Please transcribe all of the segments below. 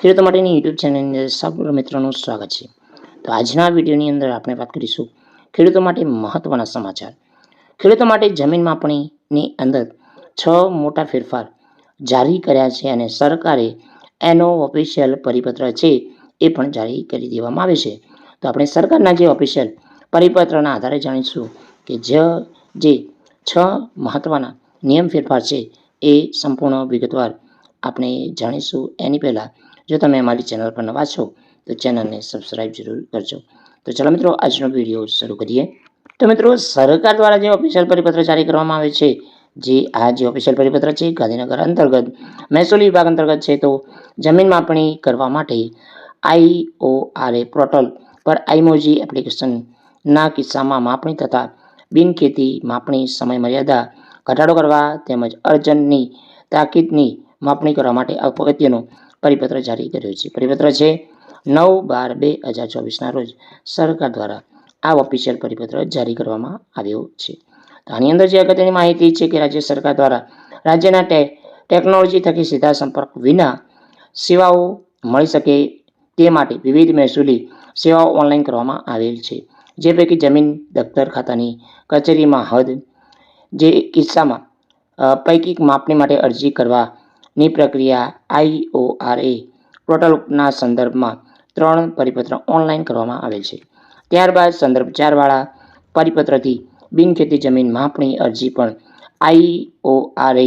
ખેડૂતો માટેની યુટ્યુબ ચેનલની અંદર સૌ મિત્રોનું સ્વાગત છે. તો આજના વિડીયોની અંદર આપણે વાત કરીશું ખેડૂતો માટે મહત્ત્વના સમાચાર. ખેડૂતો માટે જમીન માપણીની અંદર છ મોટા ફેરફાર જારી કર્યા છે અને સરકારે એનો ઓફિશિયલ પરિપત્ર છે એ પણ જારી કરી દેવામાં આવે છે. તો આપણે સરકારના જે ઓફિશિયલ પરિપત્રના આધારે જાણીશું કે જ છ મહત્ત્વના નિયમ ફેરફાર છે એ સંપૂર્ણ વિગતવાર આપણે જાણીશું. એની પહેલાં જો તમે અમારી ચેનલ પર નવા છો, તો ચેનલને સબસ્ક્રાઈબ જરૂર કરજો. તો ચાલો મિત્રો, આજનો વીડિયો શરૂ કરીએ. તો મિત્રો, સરકાર દ્વારા જે ઓફિશિયલ પરિપત્ર જારી કરવામાં આવે છે, જે આ જે ઓફિશિયલ પરિપત્ર છે, ગાંધીનગર અંતર્ગત, મહેસૂલ વિભાગ અંતર્ગત છે, તો જમીન માપણી કરવા માટે આઈઓઆરએ પોર્ટલ પર આઈમોજી એપ્લિકેશનના કિસ્સામાં માપણી તથા બિનખેતી માપણી સમય મર્યાદા ઘટાડો કરવા તેમજ અર્જનની તાકીદની માપણી કરવા માટે અગત્યનો પરિપત્ર જારી કર્યો છે. પરિપત્ર છે નવ બાર બે હજાર ચોવીસના રોજ સરકાર દ્વારા આ ઓફિશિયલ પરિપત્ર જારી કરવામાં આવ્યો છે. તો આની અંદર જે અગત્યની માહિતી છે કે રાજ્ય સરકાર દ્વારા રાજ્યના ટે ટેકનોલોજી થકી સીધા સંપર્ક વિના સેવાઓ મળી શકે તે માટે વિવિધ મહેસૂલી સેવાઓ ઓનલાઈન કરવામાં આવેલ છે. જે પૈકી જમીન, દફતર, ખાતાની કચેરીમાં હદ, જે કિસ્સામાં પૈકી માપણી માટે અરજી કરવાની પ્રક્રિયા આઈઓઆરએ પોર્ટલના સંદર્ભમાં ત્રણ પરિપત્ર ઓનલાઈન કરવામાં આવેલ છે. ત્યારબાદ સંદર્ભ ચારવાળા પરિપત્રથી બિનખેતી જમીન માપણી અરજી પણ આઈઓઆરએ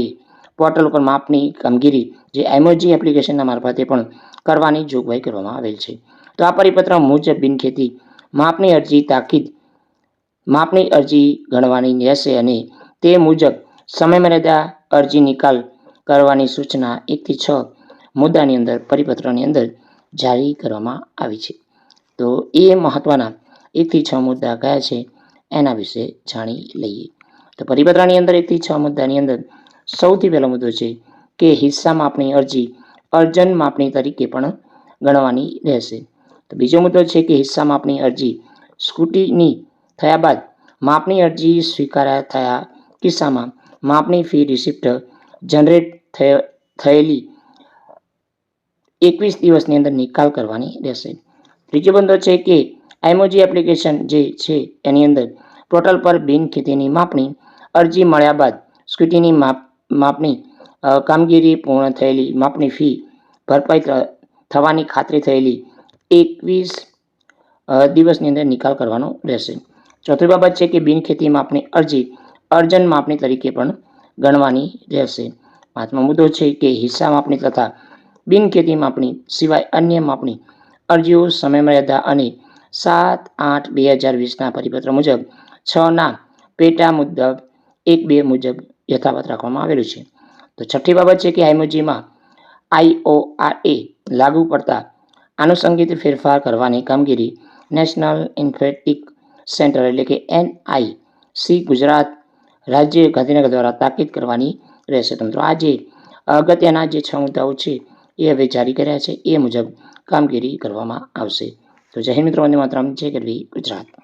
પોર્ટલ પર માપની કામગીરી જે એમઓજી એપ્લિકેશનના મારફતે પણ કરવાની જોગવાઈ કરવામાં આવેલ છે. તો આ પરિપત્ર મુજબ બિનખેતી માપણી અરજી તાકીદ માપણી અરજી ગણવાની રહેશે અને તે મુજબ સમયમર્યાદા અરજી નિકાલ કરવાની સૂચના એકથી છ મુદ્દાની અંદર, પરિપત્રની અંદર જારી કરવામાં આવી છે. તો એ મહત્ત્વના એકથી છ મુદ્દા કયા છે એના વિશે જાણી લઈએ. તો પરિપત્રની અંદર એકથી છ મુદ્દાની અંદર સૌથી પહેલો મુદ્દો છે કે હિસ્સા માપણી અરજી અર્જન માપણી તરીકે પણ ગણવાની રહેશે. તો બીજો મુદ્દો છે કે હિસ્સા માપણી અરજી સ્કૂટીની થયા બાદ માપણી અરજી સ્વીકાર્યા થયા કિસ્સામાં માપણી ફી રિસિપ્ટ જનરેટ થયેલી એકવીસ દિવસની અંદર નિકાલ કરવાની રહેશે. ત્રીજો બંધો છે કે આઈમોજી એપ્લિકેશન જે છે એની અંદર પોર્ટલ પર બિનખેતીની માપણી, અરજી મળ્યા બાદ સ્કૂટીની માપ, માપણી કામગીરી પૂર્ણ થયેલી માપણી ફી ભરપાઈ થવાની ખાતરી થયેલી એકવીસ દિવસની અંદર નિકાલ કરવાનો રહેશે. ચોથી બાબત છે કે બિનખેતી માપણી અરજી અર્જન માપણી તરીકે પણ ગણવાની રહેશે. પાંચમો મુદ્દો છે કે હિસ્સા માપણી તથા બિનખેતી માપણી સિવાય અન્ય માપણી અરજીઓ સમયમર્યાદા અને સાત આઠ બે હજાર વીસના પરિપત્ર મુજબ છના પેટા મુદ્દા એક બે મુજબ યથાવત રાખવામાં આવેલું છે. તો છઠ્ઠી બાબત છે કે આઈમોજીમાં આઈઓઆરએ લાગુ પડતા આનુષંગિક ફેરફાર કરવાની કામગીરી નેશનલ ઇન્ફેટિક સેન્ટર એટલે કે એનઆઈસી ગુજરાત રાજ્ય ગાંધીનગર દ્વારા તાકીદ કરવાની રહેશે. તો મિત્રો આ જે અગત્યના જે છ મુદ્દાઓ છે, એ હવે જારી કર્યા છે. એ મુજબ કામગીરી કરવામાં આવશે. તો જય મિત્રો, વંદે માતરમ. જય ગરવી ગુજરાત.